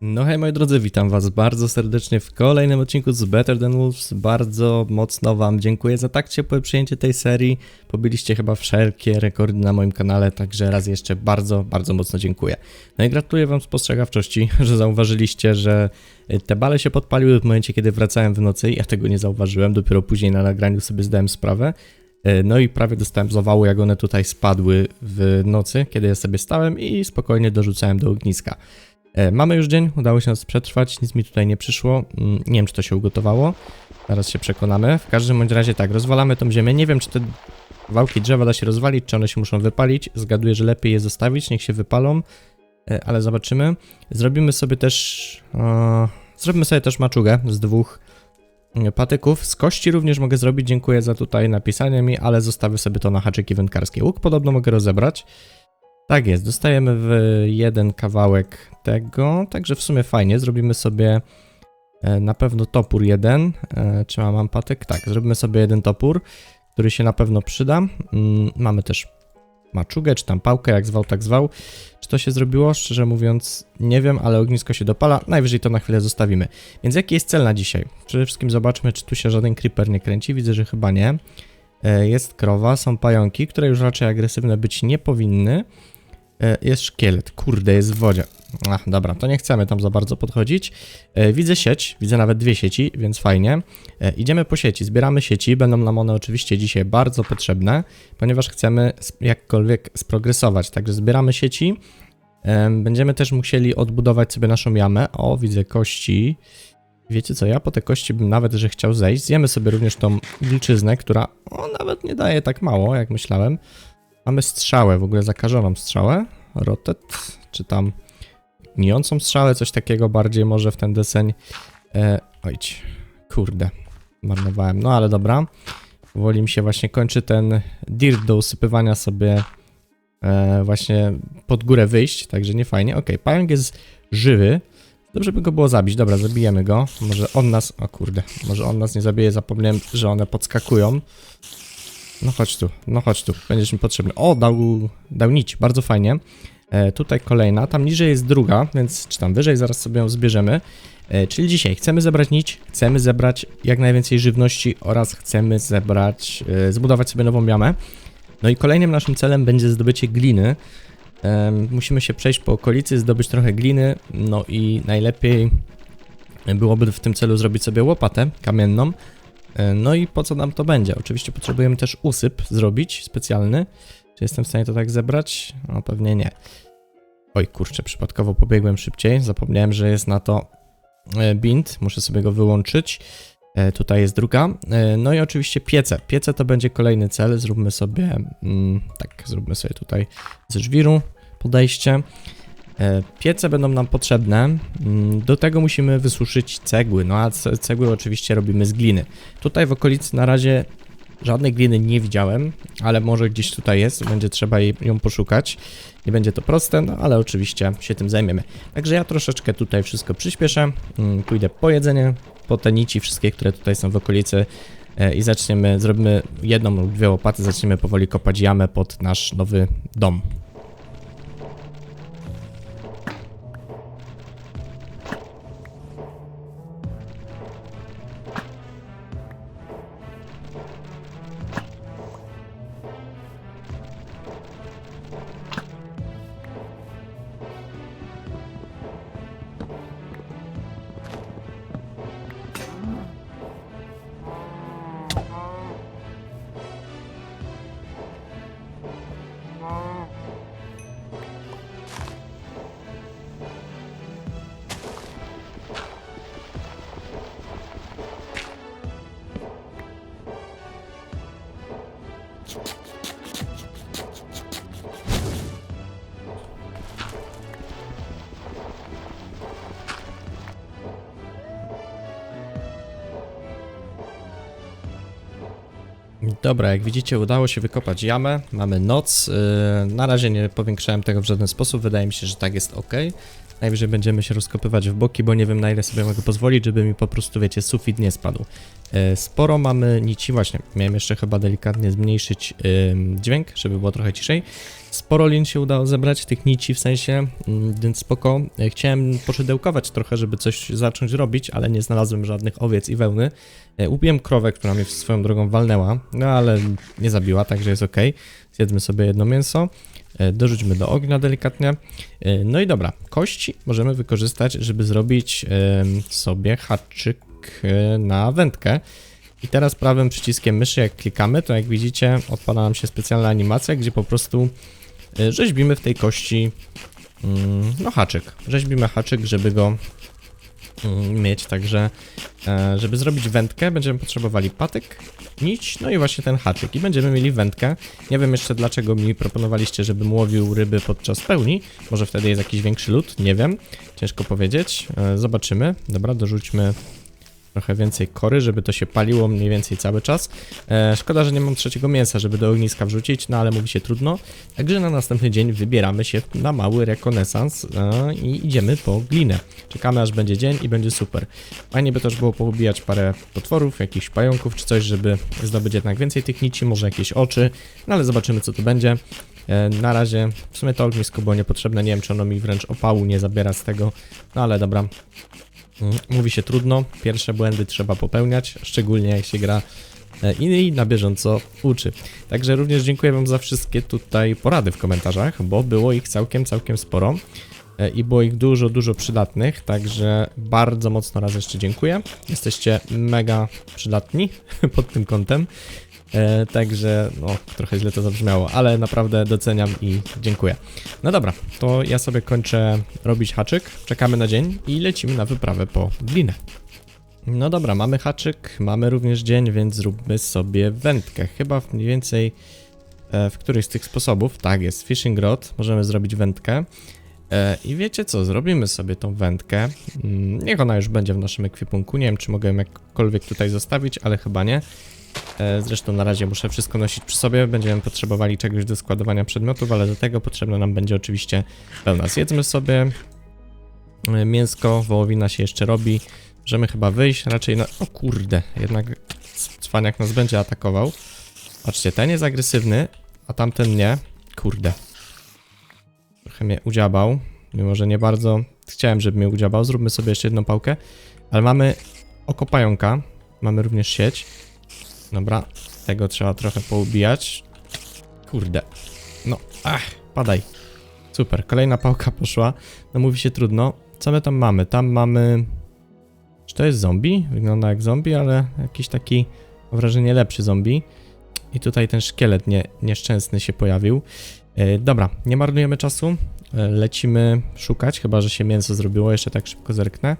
No hej moi drodzy, witam was bardzo serdecznie w kolejnym odcinku z Better Than Wolves. Bardzo mocno wam dziękuję za tak ciepłe przyjęcie tej serii. Pobiliście chyba wszelkie rekordy na moim kanale, także raz jeszcze bardzo, bardzo mocno dziękuję. No i gratuluję wam spostrzegawczości, że zauważyliście, że y, te bale się podpaliły w momencie, kiedy wracałem w nocy. Ja tego nie zauważyłem, dopiero później na nagraniu sobie zdałem sprawę. Y, No i prawie dostałem zawału, jak one tutaj spadły w nocy, kiedy ja sobie stałem i spokojnie dorzucałem do ogniska. E, Mamy już dzień, udało się nas przetrwać, nic mi tutaj nie przyszło. Mm, Nie wiem, czy to się ugotowało. Zaraz się przekonamy. W każdym bądź razie tak, rozwalamy tą ziemię. Nie wiem, czy te wałki drzewa da się rozwalić, czy one się muszą wypalić. Zgaduję, że lepiej je zostawić, niech się wypalą, E, ale zobaczymy. Zrobimy sobie też. E, zrobimy sobie też maczugę z dwóch e, patyków. Z kości również mogę zrobić, dziękuję za tutaj napisanie mi, ale zostawię sobie to na haczyki wędkarskie. Łuk podobno mogę rozebrać. Tak jest, dostajemy w jeden kawałek tego, także w sumie fajnie. Zrobimy sobie e, na pewno topór jeden. E, Czy mam, patyk? Tak, zrobimy sobie jeden topór, który się na pewno przyda. Mm, Mamy też maczugę, czy tam pałkę, jak zwał, tak zwał. Czy to się zrobiło? Szczerze mówiąc, nie wiem, ale ognisko się dopala. Najwyżej to na chwilę zostawimy. Więc jaki jest cel na dzisiaj? Przede wszystkim zobaczmy, czy tu się żaden creeper nie kręci. Widzę, że chyba nie. E, Jest krowa, są pająki, które już raczej agresywne być nie powinny. E, Jest szkielet, kurde, jest w wodzie. Ach, dobra, to nie chcemy tam za bardzo podchodzić. E, Widzę sieć, widzę nawet dwie sieci, więc fajnie. E, Idziemy po sieci, zbieramy sieci, będą nam one oczywiście dzisiaj bardzo potrzebne, ponieważ chcemy jakkolwiek sprogresować. Także zbieramy sieci. Em, Będziemy też musieli odbudować sobie naszą jamę. O, widzę kości. Wiecie co, ja po te kości bym nawet, że chciał zejść. Zjemy sobie również tą wilczyznę, która o, nawet nie daje tak mało, jak myślałem. Mamy strzałę, w ogóle zakażoną strzałę. Rotet, czy tam gnijącą strzałę, coś takiego bardziej może w ten deseń. E, ojć, kurde, marnowałem. No ale dobra. Powoli mi się właśnie kończy ten dirt do usypywania sobie e, właśnie pod górę wyjść, także nie fajnie. Okej, pająk jest żywy. Dobrze by go było zabić. Dobra, zabijemy go. Może on nas... O kurde, może on nas nie zabije. Zapomniałem, że one podskakują. No chodź tu, no chodź tu, będziesz mi potrzebny. O, dał, dał nić, bardzo fajnie. E, tutaj kolejna, tam niżej jest druga, więc czy tam wyżej, zaraz sobie ją zbierzemy. E, czyli dzisiaj chcemy zebrać nić, chcemy zebrać jak najwięcej żywności oraz chcemy zebrać, e, zbudować sobie nową jamę. No i kolejnym naszym celem będzie zdobycie gliny. Em, musimy się przejść po okolicy, zdobyć trochę gliny, no i najlepiej byłoby w tym celu zrobić sobie łopatę kamienną. E, No i po co nam to będzie? Oczywiście potrzebujemy też usyp zrobić specjalny. Czy jestem w stanie to tak zebrać? No pewnie nie. Oj kurczę, przypadkowo pobiegłem szybciej. Zapomniałem, że jest na to e, bint. Muszę sobie go wyłączyć. E, Tutaj jest druga. No i oczywiście piece. Piece to będzie kolejny cel. Zróbmy sobie, mm, tak, zróbmy sobie tutaj ze żwiru podejście. E, Piece będą nam potrzebne. Mm, Do tego musimy wysuszyć cegły. No a ce- cegły oczywiście robimy z gliny. Tutaj w okolicy na razie żadnej gliny nie widziałem, ale może gdzieś tutaj jest. Będzie trzeba ją poszukać. Nie będzie to proste, no ale oczywiście się tym zajmiemy. Także ja troszeczkę tutaj wszystko przyspieszę. Mm, Pójdę po jedzenie, po te nici wszystkie, które tutaj są w okolicy e, i zaczniemy, zrobimy jedną lub dwie łopaty, zaczniemy powoli kopać jamę pod nasz nowy dom. Dobra, jak widzicie, udało się wykopać jamę. Mamy noc. Yy, na razie nie powiększałem tego w żaden sposób. Wydaje mi się, że tak jest ok. Najwyżej będziemy się rozkopywać w boki, bo nie wiem na ile sobie mogę pozwolić, żeby mi po prostu, wiecie, sufit nie spadł. E, Sporo mamy nici, właśnie, miałem jeszcze chyba delikatnie zmniejszyć dźwięk, żeby było trochę ciszej. Sporo lin się udało zebrać, tych nici w sensie, mm, więc spoko. E, Chciałem poszydełkować trochę, żeby coś zacząć robić, ale nie znalazłem żadnych owiec i wełny. E, Ubiłem krowę, która mnie swoją drogą walnęła, no ale nie zabiła, także jest ok. Zjedzmy sobie jedno mięso, dorzućmy do ognia delikatnie. E, No i dobra, kości możemy wykorzystać, żeby zrobić em, sobie haczyk e, na wędkę. I teraz prawym przyciskiem myszy, jak klikamy, to jak widzicie, odpala nam się specjalna animacja, gdzie po prostu e, rzeźbimy w tej kości mm, no haczyk. Rzeźbimy haczyk, żeby go mieć, także e, żeby zrobić wędkę, będziemy potrzebowali patyk, nić, no i właśnie ten haczyk. I będziemy mieli wędkę. Nie wiem jeszcze dlaczego mi proponowaliście, żebym łowił ryby podczas pełni, może wtedy jest jakiś większy lód, nie wiem, ciężko powiedzieć, e, zobaczymy. Dobra, dorzućmy trochę więcej kory, żeby to się paliło mniej więcej cały czas. E, szkoda, że nie mam trzeciego mięsa, żeby do ogniska wrzucić, no ale mówi się trudno. Także na następny dzień wybieramy się na mały rekonesans e, i idziemy po glinę. Czekamy aż będzie dzień i będzie super. Fajnie by też było poubijać parę potworów, jakichś pająków czy coś, żeby zdobyć jednak więcej tych nici, może jakieś oczy, no ale zobaczymy co tu będzie. E, Na razie w sumie to ognisko było niepotrzebne, nie wiem czy ono mi wręcz opału nie zabiera z tego, no ale dobra. Mm, Mówi się trudno, pierwsze błędy trzeba popełniać, szczególnie jak się gra e, i na bieżąco uczy. Także również dziękuję Wam za wszystkie tutaj porady w komentarzach, bo było ich całkiem, całkiem sporo e, i było ich dużo, dużo przydatnych, także bardzo mocno raz jeszcze dziękuję. Jesteście mega przydatni pod tym kątem. E, także, no, trochę źle to zabrzmiało, ale naprawdę doceniam i dziękuję. No dobra, to ja sobie kończę robić haczyk, czekamy na dzień i lecimy na wyprawę po glinę. No dobra, mamy haczyk, mamy również dzień, więc zróbmy sobie wędkę. Chyba mniej więcej e, w którymś z tych sposobów, tak jest, fishing rod, możemy zrobić wędkę. E, I wiecie co, zrobimy sobie tą wędkę. Mm, Niech ona już będzie w naszym ekwipunku. Nie wiem, czy mogę ją jakkolwiek tutaj zostawić, ale chyba nie. E, Zresztą na razie muszę wszystko nosić przy sobie. Będziemy potrzebowali czegoś do składowania przedmiotów, ale do tego potrzebna nam będzie oczywiście pełna. Zjedzmy sobie e, mięsko, wołowina się jeszcze robi. Możemy chyba wyjść, raczej na... O kurde, jednak cwaniak nas będzie atakował. Patrzcie, ten jest agresywny, a tamten nie. Kurde. Trochę mnie udziabał, mimo że nie bardzo chciałem, żeby mnie udziabał. Zróbmy sobie jeszcze jedną pałkę. Ale mamy oko pająka, mamy również sieć. Dobra, tego trzeba trochę poubijać. Kurde. No, ach, padaj. Super, kolejna pałka poszła. No mówi się trudno. Co my tam mamy? Tam mamy... Czy to jest zombie? Wygląda jak zombie, ale jakiś taki, mam wrażenie, lepszy zombie. I tutaj ten szkielet nie, nieszczęsny się pojawił. E, dobra, nie marnujemy czasu. E, lecimy szukać, chyba że się mięso zrobiło. Jeszcze tak szybko zerknę.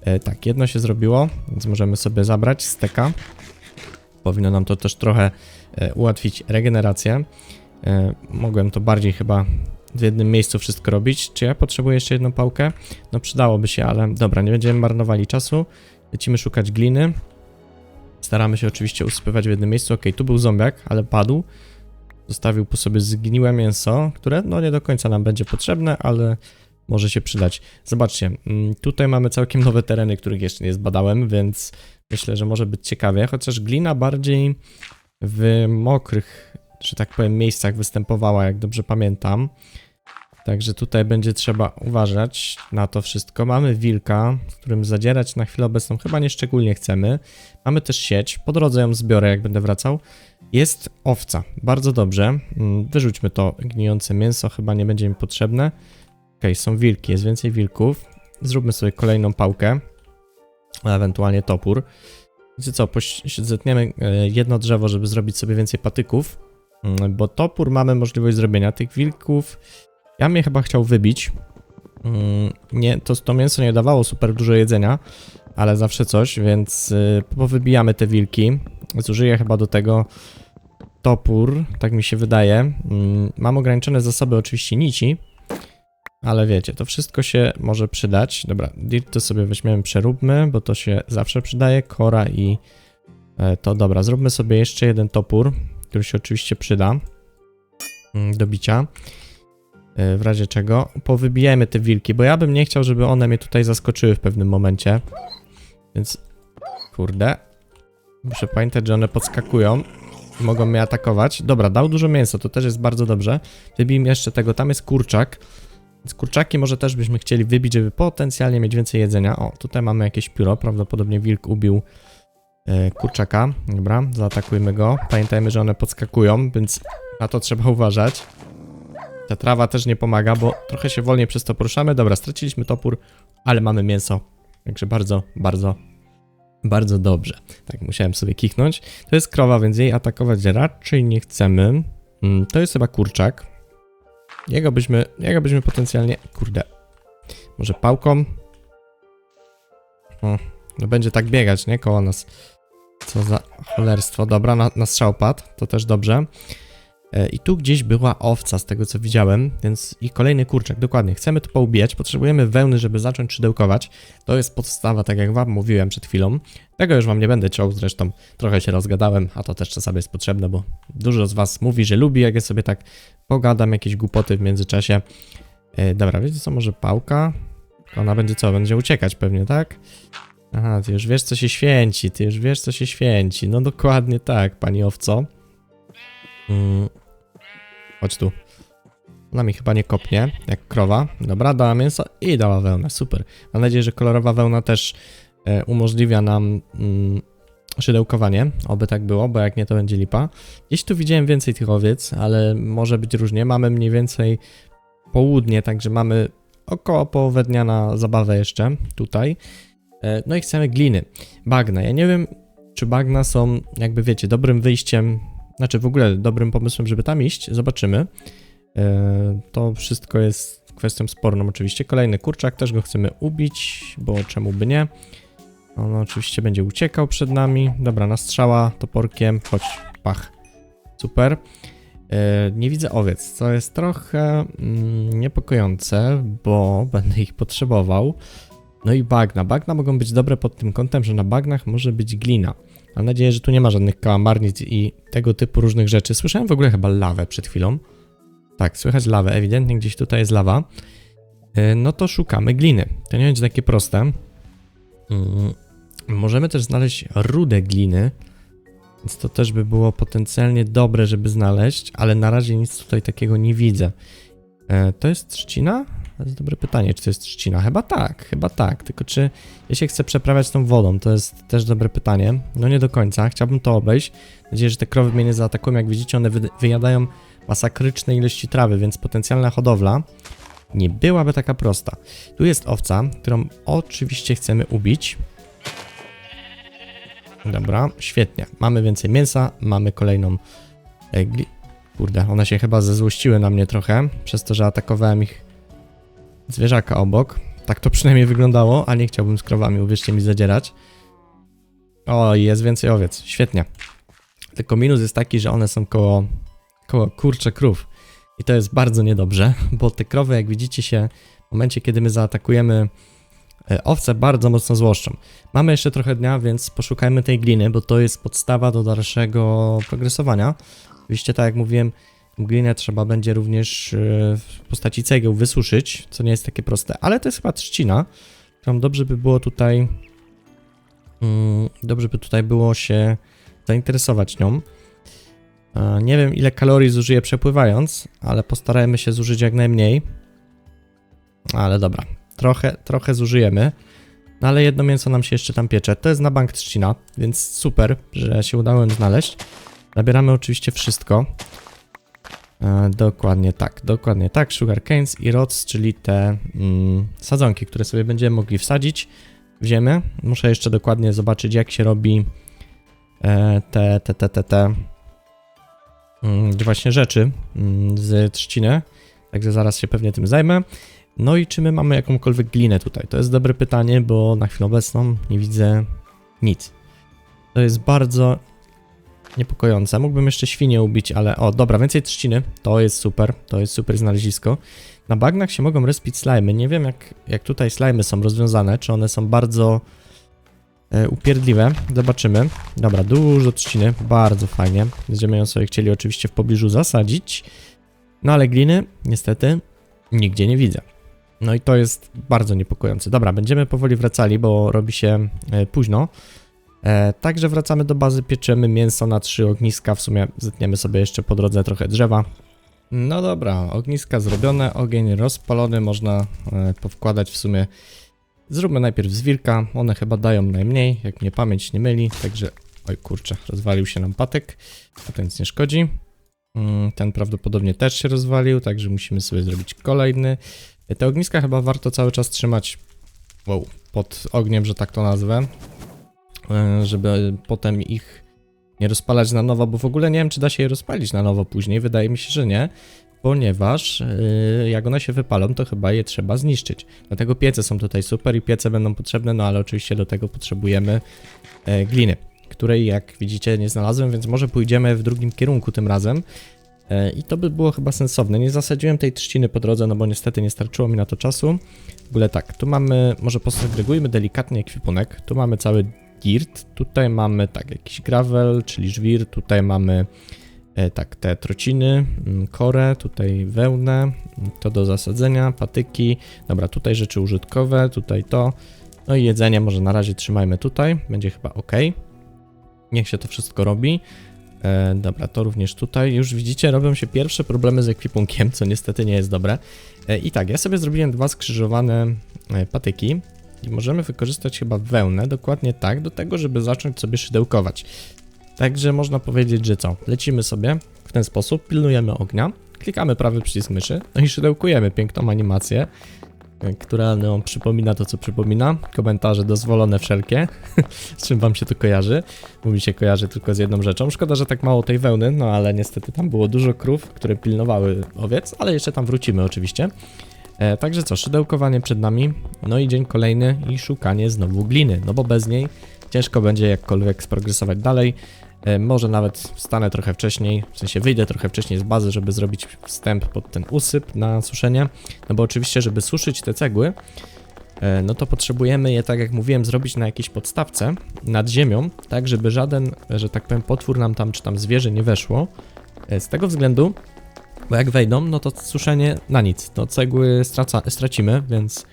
E, tak, jedno się zrobiło, więc możemy sobie zabrać steka. Powinno nam to też trochę e, ułatwić regenerację. E, mogłem to bardziej chyba w jednym miejscu wszystko robić. Czy ja potrzebuję jeszcze jedną pałkę? No przydałoby się, ale dobra, nie będziemy marnowali czasu. Lecimy szukać gliny. Staramy się oczywiście usypywać w jednym miejscu. Ok, tu był zombiak, ale padł. Zostawił po sobie zgniłe mięso, które no nie do końca nam będzie potrzebne, ale może się przydać. Zobaczcie, mm, tutaj mamy całkiem nowe tereny, których jeszcze nie zbadałem, więc myślę, że może być ciekawie, chociaż glina bardziej w mokrych, że tak powiem, miejscach występowała, jak dobrze pamiętam. Także tutaj będzie trzeba uważać na to wszystko. Mamy wilka, z którym zadzierać na chwilę obecną chyba nie szczególnie chcemy. Mamy też sieć, po drodze ją zbiorę, jak będę wracał. Jest owca, bardzo dobrze. Mm, Wyrzućmy to gnijące mięso, chyba nie będzie mi potrzebne. Okej, są wilki, jest więcej wilków. Zróbmy sobie kolejną pałkę, ewentualnie topór. Wiecie co, zetniemy e, jedno drzewo, żeby zrobić sobie więcej patyków, Mm, bo topór mamy możliwość zrobienia. Tych wilków, ja mnie chyba chciał wybić. Mm, Nie, to, to mięso nie dawało super dużo jedzenia, ale zawsze coś, więc y, powybijamy te wilki. Zużyję chyba do tego topór, tak mi się wydaje. Mm, Mam ograniczone zasoby oczywiście nici, ale wiecie, to wszystko się może przydać. Dobra, dirt to sobie weźmiemy, przeróbmy, bo to się zawsze przydaje. Kora i e, to dobra. Zróbmy sobie jeszcze jeden topór, który się oczywiście przyda mm, do bicia. E, W razie czego powybijajmy te wilki, bo ja bym nie chciał, żeby one mnie tutaj zaskoczyły w pewnym momencie. Więc, kurde, muszę pamiętać, że one podskakują i mogą mnie atakować. Dobra, dał dużo mięsa, to też jest bardzo dobrze. Wybijmy jeszcze tego, tam jest kurczak. Więc kurczaki może też byśmy chcieli wybić, żeby potencjalnie mieć więcej jedzenia. O, tutaj mamy jakieś pióro, prawdopodobnie wilk ubił e, kurczaka. Dobra, zaatakujmy go. Pamiętajmy, że one podskakują, więc na to trzeba uważać. Ta trawa też nie pomaga, bo trochę się wolniej przez to poruszamy. Dobra, straciliśmy topór, ale mamy mięso. Także bardzo, bardzo, bardzo dobrze. Tak, musiałem sobie kichnąć. To jest krowa, więc jej atakować raczej nie chcemy. Mm, To jest chyba kurczak. Jego byśmy, jego byśmy potencjalnie... Kurde. Może pałką? O, no będzie tak biegać, nie? Koło nas. Co za cholerstwo. Dobra, na, na strzał padł. To też dobrze. E, I tu gdzieś była owca, z tego co widziałem, więc i kolejny kurczak, dokładnie. Chcemy to poubijać, potrzebujemy wełny, żeby zacząć szydełkować. To jest podstawa, tak jak wam mówiłem przed chwilą. Tego już wam nie będę ciął, zresztą trochę się rozgadałem, a to też czasami jest potrzebne, bo dużo z was mówi, że lubi, jak ja sobie tak pogadam, jakieś głupoty w międzyczasie. E, dobra, wiecie co, może pałka? Ona będzie co, będzie uciekać pewnie, tak? Aha, ty już wiesz, co się święci, ty już wiesz, co się święci. No dokładnie tak, pani owco. Mm. Chodź tu. Ona mi chyba nie kopnie, jak krowa. Dobra, dała mięso i dała wełnę, super. Mam nadzieję, że kolorowa wełna też e, umożliwia nam mm, szydełkowanie. Oby tak było, bo jak nie, to będzie lipa. Gdzieś tu widziałem więcej tych owiec, ale może być różnie. Mamy mniej więcej południe, także mamy około połowę dnia na zabawę jeszcze tutaj. E, no i chcemy gliny. Bagna. Ja nie wiem, czy bagna są, jakby wiecie, dobrym wyjściem, znaczy w ogóle dobrym pomysłem, żeby tam iść. Zobaczymy. E, To wszystko jest kwestią sporną oczywiście. Kolejny kurczak, też go chcemy ubić, bo czemu by nie. On oczywiście będzie uciekał przed nami. Dobra, na strzała toporkiem. Chodź, pach. Super. E, Nie widzę owiec, co jest trochę mm, niepokojące, bo będę ich potrzebował. No i bagna. Bagna mogą być dobre pod tym kątem, że na bagnach może być glina. Mam nadzieję, że tu nie ma żadnych kałamarnic i tego typu różnych rzeczy. Słyszałem w ogóle chyba lawę przed chwilą. Tak, słychać lawę. Ewidentnie gdzieś tutaj jest lawa. E, No to szukamy gliny. To nie będzie takie proste. Mm, Możemy też znaleźć rudę gliny. Więc to też by było potencjalnie dobre, żeby znaleźć, ale na razie nic tutaj takiego nie widzę. E, to jest trzcina? To jest dobre pytanie, czy to jest trzcina? Chyba tak, chyba tak. Tylko czy ja się chcę przeprawiać tą wodą? To jest też dobre pytanie. No nie do końca. Chciałbym to obejść. Mam nadzieję, że te krowy mnie nie zaatakują. Jak widzicie, one wy wyjadają masakryczne ilości trawy, więc potencjalna hodowla nie byłaby taka prosta. Tu jest owca, którą oczywiście chcemy ubić. Dobra, świetnie. Mamy więcej mięsa, mamy kolejną. Kurde, one się chyba zezłościły na mnie trochę, przez to, że atakowałem ich zwierzaka obok. Tak to przynajmniej wyglądało, a nie chciałbym z krowami, uwierzcie mi, zadzierać. O, jest więcej owiec, świetnie. Tylko minus jest taki, że one są koło, koło kurcze krów. I to jest bardzo niedobrze, bo te krowy, jak widzicie się, w momencie, kiedy my zaatakujemy e, owce, bardzo mocno złoszczą. Mamy jeszcze trochę dnia, więc poszukajmy tej gliny, bo to jest podstawa do dalszego progresowania. Oczywiście, tak jak mówiłem, glinę trzeba będzie również e, w postaci cegieł wysuszyć, co nie jest takie proste, ale to jest chyba trzcina, którą dobrze by było tutaj mm, dobrze by tutaj było się zainteresować nią. E, Nie wiem ile kalorii zużyję przepływając, ale postarajmy się zużyć jak najmniej. Ale dobra, trochę, trochę zużyjemy. No ale jedno mięso nam się jeszcze tam piecze. To jest na bank trzcina, więc super, że się udało ją znaleźć. Zabieramy oczywiście wszystko. E, dokładnie tak, dokładnie tak. Sugar canes i rods, czyli te mm, sadzonki, które sobie będziemy mogli wsadzić w ziemię. Muszę jeszcze dokładnie zobaczyć, jak się robi e, te, te, te, te, te mm, właśnie rzeczy mm, z trzciny. Także zaraz się pewnie tym zajmę. No i czy my mamy jakąkolwiek glinę tutaj? To jest dobre pytanie, bo na chwilę obecną nie widzę nic. To jest bardzo niepokojące. Mógłbym jeszcze świnie ubić, ale o, dobra, więcej trzciny. To jest super, to jest super znalezisko. Na bagnach się mogą respić slimy. Nie wiem, jak, jak tutaj slimy są rozwiązane, czy one są bardzo e, upierdliwe. Zobaczymy. Dobra, dużo trzciny, bardzo fajnie. Będziemy ją sobie chcieli oczywiście w pobliżu zasadzić. No ale gliny, niestety, nigdzie nie widzę. No i to jest bardzo niepokojące. Dobra, będziemy powoli wracali, bo robi się e, późno. E, także wracamy do bazy, pieczemy mięso na trzy ogniska. W sumie zetniemy sobie jeszcze po drodze trochę drzewa. No dobra, ogniska zrobione, ogień rozpalony, można e, powkładać w sumie. Zróbmy najpierw z wilka, one chyba dają najmniej, jak mnie pamięć nie myli, także... Oj kurczę, rozwalił się nam patek, a to nic nie szkodzi. Mm, Ten prawdopodobnie też się rozwalił, także musimy sobie zrobić kolejny. Te ogniska chyba warto cały czas trzymać wow, pod ogniem, że tak to nazwę, e, żeby potem ich nie rozpalać na nowo, bo w ogóle nie wiem, czy da się je rozpalić na nowo później. Wydaje mi się, że nie, ponieważ yy, jak one się wypalą, to chyba je trzeba zniszczyć. Dlatego piece są tutaj super i piece będą potrzebne, no ale oczywiście do tego potrzebujemy e, gliny, której jak widzicie nie znalazłem, więc może pójdziemy w drugim kierunku tym razem. E, I to by było chyba sensowne. Nie zasadziłem tej trzciny po drodze, no bo niestety nie starczyło mi na to czasu. W ogóle tak, tu mamy, może posegregujmy delikatnie ekwipunek. Tu mamy cały dirt, tutaj mamy tak, jakiś gravel, czyli żwir, tutaj mamy e, tak, te trociny, mm, korę, tutaj wełnę, mm, to do zasadzenia, patyki, dobra, tutaj rzeczy użytkowe, tutaj to, no i jedzenie może na razie trzymajmy tutaj, będzie chyba ok. Niech się to wszystko robi. E, dobra, to również tutaj. Już widzicie, robią się pierwsze problemy z ekwipunkiem, co niestety nie jest dobre. E, I tak, ja sobie zrobiłem dwa skrzyżowane e, patyki i możemy wykorzystać chyba wełnę dokładnie tak do tego, żeby zacząć sobie szydełkować. Także można powiedzieć, że co? Lecimy sobie w ten sposób, pilnujemy ognia, klikamy prawy przycisk myszy, no i szydełkujemy piękną animację, e, która no, przypomina to, co przypomina. Komentarze dozwolone wszelkie, z czym wam się to kojarzy. Bo mi się kojarzy tylko z jedną rzeczą. Szkoda, że tak mało tej wełny, no ale niestety tam było dużo krów, które pilnowały owiec, ale jeszcze tam wrócimy oczywiście. E, także co, szydełkowanie przed nami, no i dzień kolejny i szukanie znowu gliny, no bo bez niej ciężko będzie jakkolwiek sprogresować dalej. E, może nawet wstanę trochę wcześniej, w sensie wyjdę trochę wcześniej z bazy, żeby zrobić wstęp pod ten usyp na suszenie, no bo oczywiście, żeby suszyć te cegły, e, no to potrzebujemy je, tak jak mówiłem, zrobić na jakiejś podstawce nad ziemią, tak żeby żaden, że tak powiem, potwór nam tam, czy tam zwierzę nie weszło. E, Z tego względu, bo jak wejdą, no to suszenie na nic. No cegły straca, stracimy, więc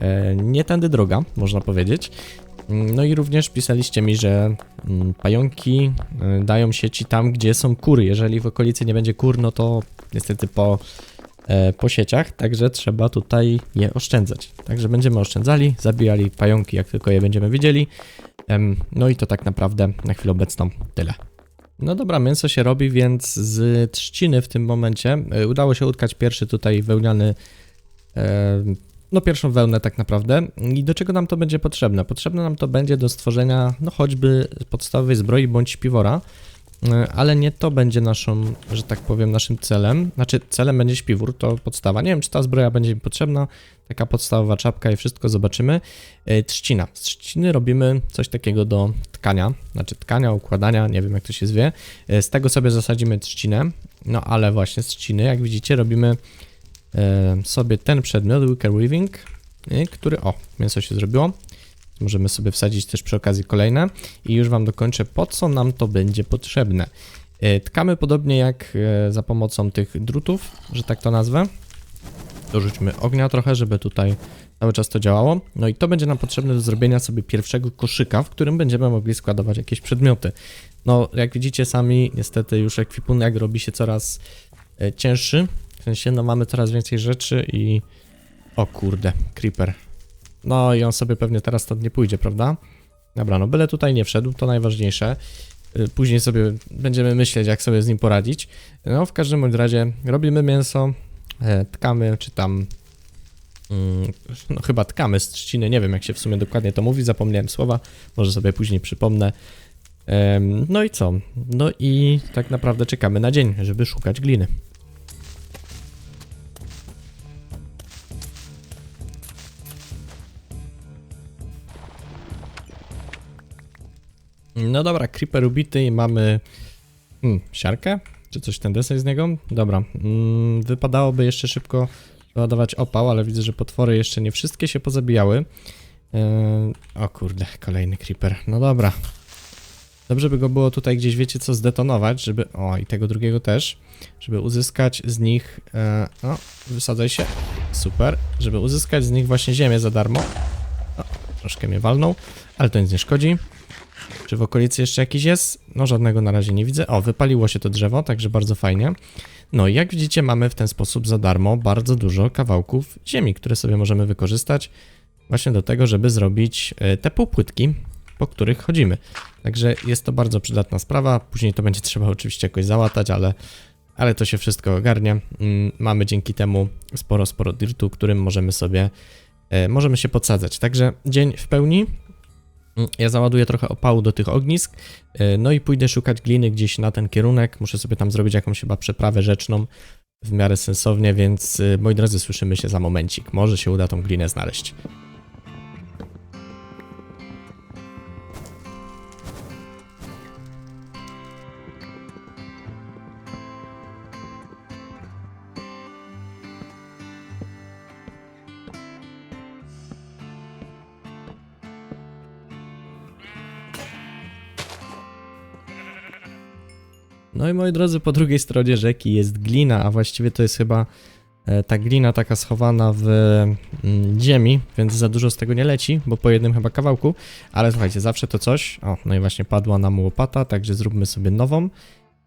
e, nie tędy droga, można powiedzieć. No i również pisaliście mi, że mm, pająki e, dają sieci tam, gdzie są kury. Jeżeli w okolicy nie będzie kur, no to niestety po, e, po sieciach, także trzeba tutaj je oszczędzać. Także będziemy oszczędzali, zabijali pająki, jak tylko je będziemy widzieli. No i to tak naprawdę na chwilę obecną tyle. No dobra, mięso się robi, więc z trzciny w tym momencie e, udało się utkać pierwszy tutaj wełniany, e, no pierwszą wełnę tak naprawdę. I do czego nam to będzie potrzebne? Potrzebne nam to będzie do stworzenia, no choćby podstawowej zbroi bądź śpiwora, e, ale nie to będzie naszą, że tak powiem, naszym celem. Znaczy celem będzie śpiwór, to podstawa. Nie wiem, czy ta zbroja będzie mi potrzebna, taka podstawowa czapka i wszystko zobaczymy. E, Trzcina. Z trzciny robimy coś takiego do tkania, znaczy tkania, układania, nie wiem jak to się zwie. E, Z tego sobie zasadzimy trzcinę, no ale właśnie z trzciny, jak widzicie, robimy e, sobie ten przedmiot, wicker weaving, który, o, mięso się zrobiło. Możemy sobie wsadzić też przy okazji kolejne i już wam dokończę, po co nam to będzie potrzebne. Tkamy podobnie jak za pomocą tych drutów, że tak to nazwę. Dorzućmy ognia trochę, żeby tutaj cały czas to działało. No i to będzie nam potrzebne do zrobienia sobie pierwszego koszyka, w którym będziemy mogli składować jakieś przedmioty. No, jak widzicie sami, niestety już ekwipunek robi się coraz e, cięższy. W sensie, no mamy coraz więcej rzeczy i... O kurde, creeper. No i on sobie pewnie teraz stąd nie pójdzie, prawda? Dobra, no byle tutaj nie wszedł, to najważniejsze. Y, Później sobie będziemy myśleć, jak sobie z nim poradzić. No, w każdym razie robimy mięso, e, tkamy, czy tam. mm, No, chyba tkamy z trzciny, nie wiem jak się w sumie dokładnie to mówi, zapomniałem słowa, może sobie później przypomnę. No i co? No i tak naprawdę czekamy na dzień, żeby szukać gliny. No dobra, creeper ubity i mamy hmm, siarkę? Czy coś ten deseń z niego? Dobra, mm, wypadałoby jeszcze szybko ładować opał, ale widzę, że potwory jeszcze nie wszystkie się pozabijały. Yy, o kurde, kolejny creeper. No dobra. Dobrze by go było tutaj gdzieś, wiecie co, zdetonować, żeby... O, i tego drugiego też. Żeby uzyskać z nich... E, o, wysadzaj się. super, żeby uzyskać z nich właśnie ziemię za darmo. O, troszkę mnie walnął, ale to nic nie szkodzi. Czy w okolicy jeszcze jakiś jest? No żadnego na razie nie widzę. O, wypaliło się to drzewo, także bardzo fajnie. No i jak widzicie mamy w ten sposób za darmo bardzo dużo kawałków ziemi, które sobie możemy wykorzystać właśnie do tego, żeby zrobić e, te półpłytki, po których chodzimy. Także jest to bardzo przydatna sprawa. Później to będzie trzeba oczywiście jakoś załatać, ale, ale to się wszystko ogarnie. Mm, Mamy dzięki temu sporo, sporo dirtu, którym możemy sobie e, możemy się podsadzać. Także dzień w pełni. Ja załaduję trochę opału do tych ognisk, e, no i pójdę szukać gliny gdzieś na ten kierunek. Muszę sobie tam zrobić jakąś chyba przeprawę rzeczną w miarę sensownie, więc e, moi drodzy, słyszymy się za momencik. Może się uda tą glinę znaleźć. No i moi drodzy, po drugiej stronie rzeki jest glina, a właściwie to jest chyba e, ta glina taka schowana w mm, ziemi, więc za dużo z tego nie leci, bo po jednym chyba kawałku, ale słuchajcie, zawsze to coś. O, no i właśnie padła nam łopata, także zróbmy sobie nową.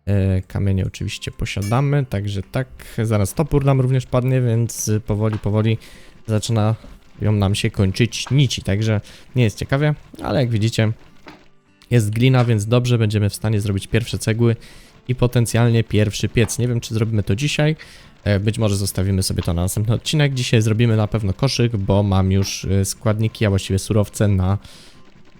E, Kamienie oczywiście posiadamy, także tak, zaraz topór nam również padnie, więc powoli, powoli zaczyna ją nam się kończyć nici, także nie jest ciekawie, ale jak widzicie jest glina, więc dobrze będziemy w stanie zrobić pierwsze cegły i potencjalnie pierwszy piec. Nie wiem, czy zrobimy to dzisiaj. e, Być może zostawimy sobie to na następny odcinek. Dzisiaj zrobimy na pewno koszyk, bo mam już e, składniki, a właściwie surowce na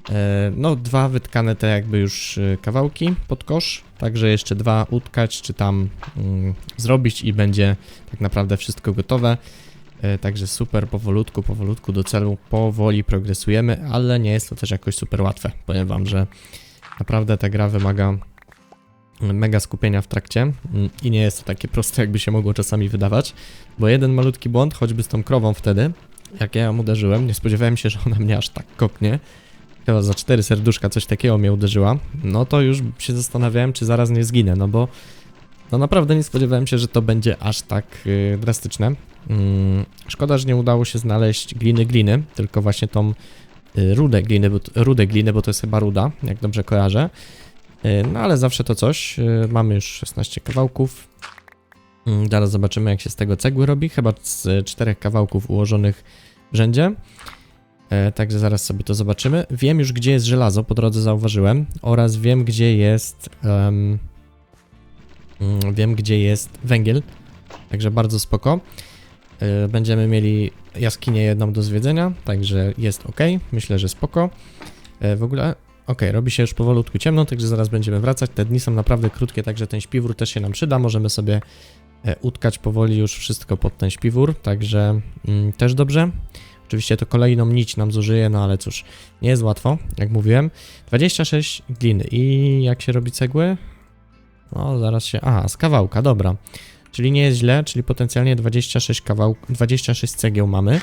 e, no dwa wytkane te jakby już kawałki pod kosz. Także jeszcze dwa utkać, czy tam mm, zrobić i będzie tak naprawdę wszystko gotowe. Także super, powolutku, powolutku do celu, powoli progresujemy, ale nie jest to też jakoś super łatwe. Powiem wam, że naprawdę ta gra wymaga mega skupienia w trakcie mm, i nie jest to takie proste, jakby się mogło czasami wydawać, bo jeden malutki błąd, choćby z tą krową wtedy, jak ja ją uderzyłem, nie spodziewałem się, że ona mnie aż tak koknie, chyba za cztery serduszka coś takiego mnie uderzyła, no to już się zastanawiałem, czy zaraz nie zginę, no bo no naprawdę nie spodziewałem się, że to będzie aż tak yy, drastyczne. Mm, szkoda, że nie udało się znaleźć gliny gliny, tylko właśnie tą y, rudę gliny, bo, rudę gliny, bo to jest chyba ruda, jak dobrze kojarzę. Y, No ale zawsze to coś. Y, Mamy już 16 kawałków. Mm, Zaraz zobaczymy, jak się z tego cegły robi. Chyba z czterech kawałków ułożonych w rzędzie. E, Także zaraz sobie to zobaczymy. Wiem już, gdzie jest żelazo, po drodze zauważyłem. Oraz wiem, gdzie jest. mm, wiem, gdzie jest węgiel. Także bardzo spoko. E, Będziemy mieli jaskinię jedną do zwiedzenia, także jest ok. Myślę, że spoko. E, W ogóle Okej, robi się już powolutku ciemno, także zaraz będziemy wracać. Te dni są naprawdę krótkie, także ten śpiwór też się nam przyda. Możemy sobie e, utkać powoli już wszystko pod ten śpiwór, także mm, też dobrze. Oczywiście to kolejną nić nam zużyje, no ale cóż, nie jest łatwo, jak mówiłem. 26 gliny i jak się robi cegły? No, zaraz się... Aha, z kawałka, dobra. Czyli nie jest źle, czyli potencjalnie 26 kawałk, 26 cegieł mamy.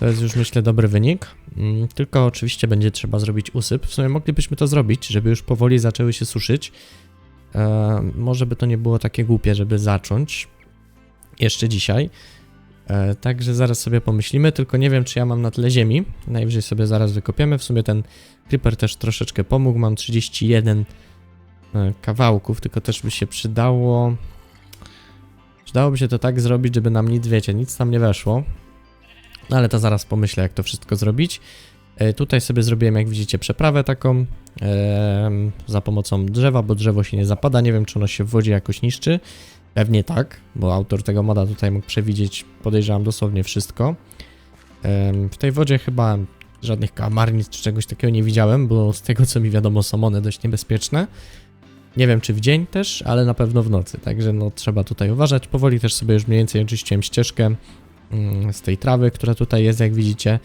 To jest już myślę dobry wynik. Mm, Tylko oczywiście będzie trzeba zrobić usyp. W sumie moglibyśmy to zrobić, żeby już powoli zaczęły się suszyć. E, może by to nie było takie głupie, żeby zacząć jeszcze dzisiaj. E, także zaraz sobie pomyślimy, tylko nie wiem, czy ja mam na tyle ziemi. Najwyżej sobie zaraz wykopiemy. W sumie ten creeper też troszeczkę pomógł. Mam 31 e, kawałków, tylko też by się przydało. Przydałoby się to tak zrobić, żeby nam nic, wiecie, nic tam nie weszło. No ale to zaraz pomyślę, jak to wszystko zrobić. E, tutaj sobie zrobiłem, jak widzicie, przeprawę taką za pomocą drzewa, bo drzewo się nie zapada. Nie wiem, czy ono się w wodzie jakoś niszczy. Pewnie tak, bo autor tego moda tutaj mógł przewidzieć, podejrzewam, dosłownie wszystko. W tej wodzie chyba żadnych kamarnic czy czegoś takiego nie widziałem, bo z tego co mi wiadomo są one dość niebezpieczne. Nie wiem czy w dzień też, ale na pewno w nocy, także no trzeba tutaj uważać. Powoli też sobie już mniej więcej oczyściłem ścieżkę mm, z tej trawy, która tutaj jest, jak widzicie.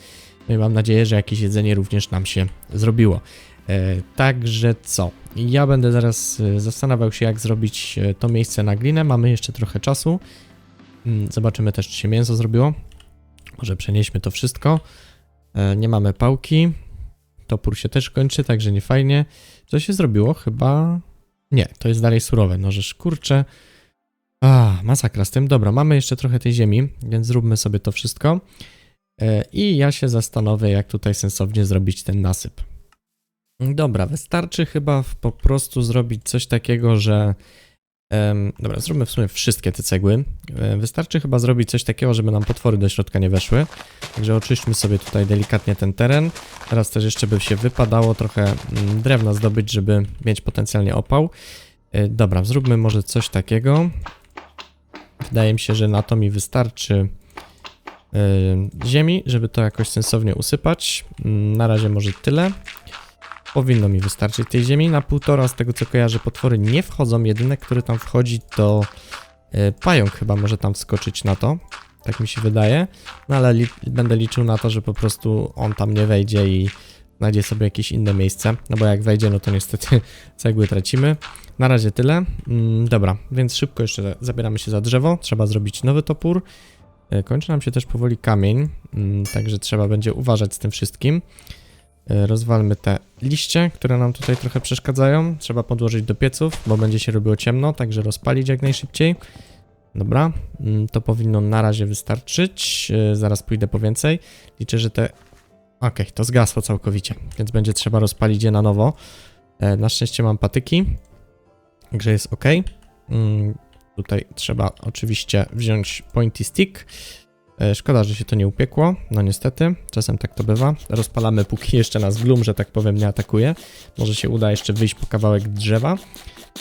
No i mam nadzieję, że jakieś jedzenie również nam się zrobiło. E, także co? Ja będę zaraz e, zastanawiał się, jak zrobić e, to miejsce na glinę. Mamy jeszcze trochę czasu. Mm, Zobaczymy też, czy się mięso zrobiło. Może przenieśmy to wszystko. Nie mamy pałki. Topór się też kończy, także nie fajnie. Co się zrobiło? Chyba. Nie, to jest dalej surowe. No, kurczę. A, masakra z tym. Dobra, mamy jeszcze trochę tej ziemi, więc zróbmy sobie to wszystko. E, I ja się zastanowię, jak tutaj sensownie zrobić ten nasyp. Dobra, wystarczy chyba po prostu zrobić coś takiego, że. Dobra, zróbmy w sumie wszystkie te cegły. E, wystarczy chyba zrobić coś takiego, żeby nam potwory do środka nie weszły. Także oczyśćmy sobie tutaj delikatnie ten teren. Teraz też jeszcze by się wypadało trochę mm, drewna zdobyć, żeby mieć potencjalnie opał. E, Dobra, zróbmy może coś takiego. Wydaje mi się, że na to mi wystarczy e, ziemi, żeby to jakoś sensownie usypać. Mm, Na razie może tyle. Powinno mi wystarczyć tej ziemi. Na półtora z tego co kojarzę potwory nie wchodzą. Jedyne, który tam wchodzi to e, pająk chyba może tam wskoczyć na to. Tak mi się wydaje. No ale li będę liczył na to, że po prostu on tam nie wejdzie i znajdzie sobie jakieś inne miejsce. No bo jak wejdzie, no to niestety cegły tracimy. Na razie tyle. Mm, dobra, więc szybko jeszcze zabieramy się za drzewo. Trzeba zrobić nowy topór. E, Kończy nam się też powoli kamień, mm, także trzeba będzie uważać z tym wszystkim. E, Rozwalmy te liście, które nam tutaj trochę przeszkadzają. Trzeba podłożyć do pieców, bo będzie się robiło ciemno, także rozpalić jak najszybciej. Dobra, mm, to powinno na razie wystarczyć. E, Zaraz pójdę po więcej. Liczę, że te. Okej, to zgasło całkowicie, więc będzie trzeba rozpalić je na nowo. E, Na szczęście mam patyki, także jest ok. Mm, Tutaj trzeba oczywiście wziąć pointy stick. E, Szkoda, że się to nie upiekło. No niestety, czasem tak to bywa. Rozpalamy, póki jeszcze nas gloom, że tak powiem, nie atakuje. Może się uda jeszcze wyjść po kawałek drzewa.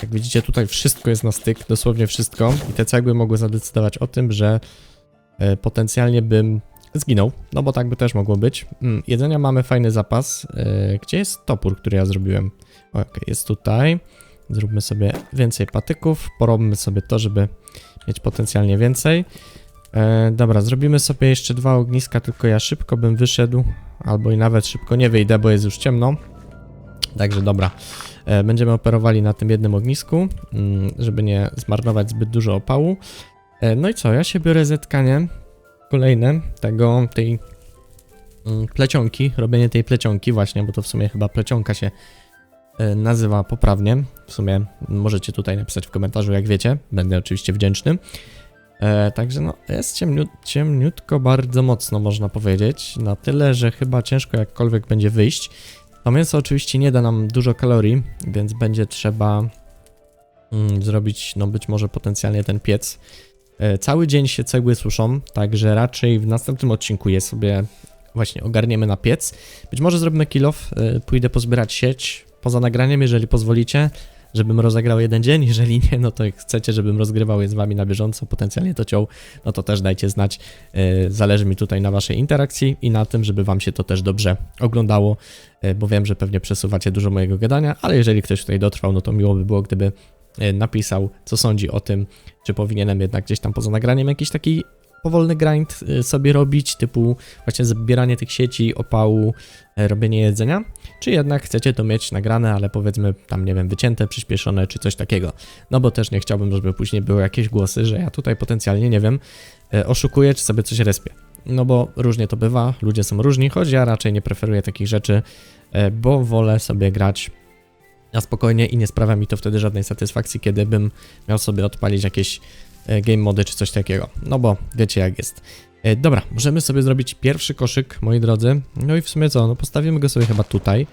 Jak widzicie, tutaj wszystko jest na styk, dosłownie wszystko. I te cegły mogły zadecydować o tym, że e, potencjalnie bym zginął. No bo tak by też mogło być. Mm, jedzenia mamy fajny zapas. E, Gdzie jest topór, który ja zrobiłem? Okej, jest tutaj. Zróbmy sobie więcej patyków. Porobmy sobie to, żeby mieć potencjalnie więcej. E, dobra, zrobimy sobie jeszcze dwa ogniska, tylko ja szybko bym wyszedł, albo i nawet szybko nie wyjdę, bo jest już ciemno. Także dobra, e, będziemy operowali na tym jednym ognisku, mm, żeby nie zmarnować zbyt dużo opału. E, no i co, ja się biorę zetkanie kolejne tego, tej mm, plecionki, robienie tej plecionki właśnie, bo to w sumie chyba plecionka się e, nazywa poprawnie. W sumie możecie tutaj napisać w komentarzu, jak wiecie, będę oczywiście wdzięczny. E, także no, jest ciemniut, ciemniutko bardzo mocno, można powiedzieć. Na tyle, że chyba ciężko jakkolwiek będzie wyjść. To mięso oczywiście nie da nam dużo kalorii, więc będzie trzeba mm, zrobić, no być może potencjalnie ten piec. E, cały dzień się cegły suszą, także raczej w następnym odcinku je sobie właśnie ogarniemy na piec. Być może zrobimy kill off, e, pójdę pozbierać sieć poza nagraniem, jeżeli pozwolicie żebym rozegrał jeden dzień. Jeżeli nie, no to jak chcecie, żebym rozgrywał je z wami na bieżąco, potencjalnie to ciął, no to też dajcie znać. Yy, Zależy mi tutaj na waszej interakcji i na tym, żeby wam się to też dobrze oglądało, yy, bo wiem, że pewnie przesuwacie dużo mojego gadania, ale jeżeli ktoś tutaj dotrwał, no to miło by było, gdyby yy, napisał, co sądzi o tym, czy powinienem jednak gdzieś tam poza nagraniem jakiś taki powolny grind yy, sobie robić, typu właśnie zbieranie tych sieci, opału, yy, robienie jedzenia, czy jednak chcecie to mieć nagrane, ale powiedzmy tam, nie wiem, wycięte, przyspieszone, czy coś takiego. No bo też nie chciałbym, żeby później były jakieś głosy, że ja tutaj potencjalnie, nie wiem, e, oszukuję, czy sobie coś respię. No bo różnie to bywa, ludzie są różni, choć ja raczej nie preferuję takich rzeczy, e, bo wolę sobie grać na spokojnie i nie sprawia mi to wtedy żadnej satysfakcji, kiedy bym miał sobie odpalić jakieś e, game mody czy coś takiego. No bo wiecie jak jest. E, Dobra, możemy sobie zrobić pierwszy koszyk, moi drodzy. No i w sumie co, no postawimy go sobie chyba tutaj.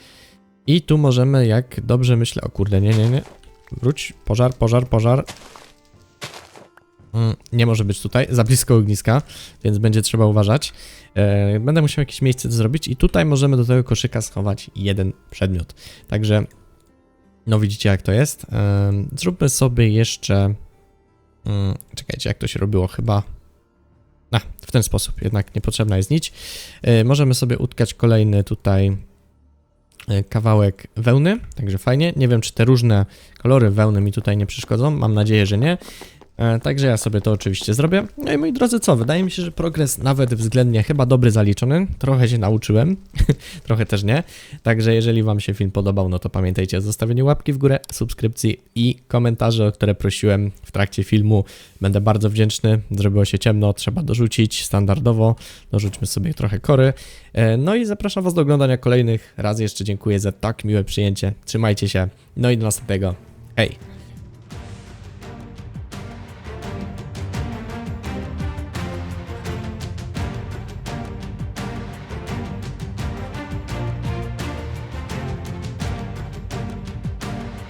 I tu możemy, jak dobrze myślę... O kurde, nie, nie, nie. Wróć, pożar, pożar, pożar. Mm, Nie może być tutaj, za blisko ogniska, więc będzie trzeba uważać. E, Będę musiał jakieś miejsce zrobić i tutaj możemy do tego koszyka schować jeden przedmiot. Także, no widzicie jak to jest. E, Zróbmy sobie jeszcze... mm, Czekajcie, jak to się robiło chyba... A, w ten sposób, jednak niepotrzebna jest nić. E, Możemy sobie utkać kolejny tutaj e, kawałek wełny, także fajnie. Nie wiem, czy te różne kolory wełny mi tutaj nie przeszkodzą, mam nadzieję, że nie. E, Także ja sobie to oczywiście zrobię. No i moi drodzy, co? Wydaje mi się, że progres nawet względnie chyba dobry zaliczony. Trochę się nauczyłem, trochę też nie. Także jeżeli Wam się film podobał, no to pamiętajcie o zostawieniu łapki w górę, subskrypcji i komentarzy, o które prosiłem w trakcie filmu. Będę bardzo wdzięczny. Zrobiło się ciemno, trzeba dorzucić standardowo. Dorzućmy sobie trochę kory. E, No i zapraszam Was do oglądania kolejnych. Raz jeszcze dziękuję za tak miłe przyjęcie. Trzymajcie się. No i do następnego. Hej!